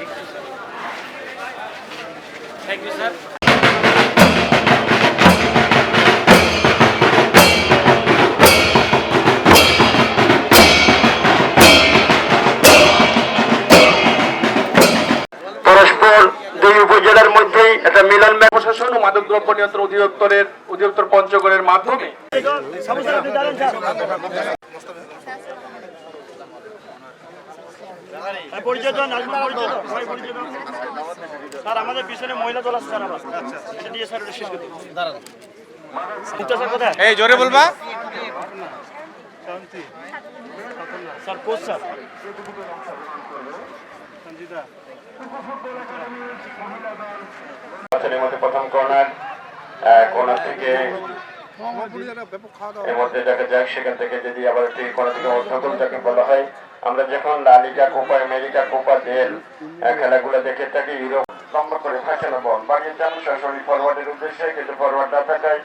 You sir দুই উপজেলার মধ্যেই একটা মিলন ও নিয়ন্ত্রণ অধিদপ্তরের অধিদপ্তর পঞ্চগড়ের মাধ্যমে। পরিচয় পরিচয় দেন সবাই পরিচয় দেন স্যার আমাদের পিছনে মহিলা দল আছে স্যার আবার। এটা দিয়ে স্যার শেষ করে স্যার কোথায়? এই জোরে বলবা। শান্তি স্যার কোচ স্যার। সঞ্জিতা মধ্যে প্রথম কর্নার কর্নার থেকে এর মধ্যে দেখা যাক সেখান থেকে যদি আবার একটি কর্নার থেকে অর্ধগোল যাকে বলা হয় আমরা যখন La Liga Copa, America, Copa del খেলাগুলো দেখে থাকি, ইউরোপ লম্বা করে থাকে না বল। বাকি চান সরাসরি ফরওয়ার্ডের উদ্দেশ্যে, কিন্তু ফরওয়ার্ড না থাকায়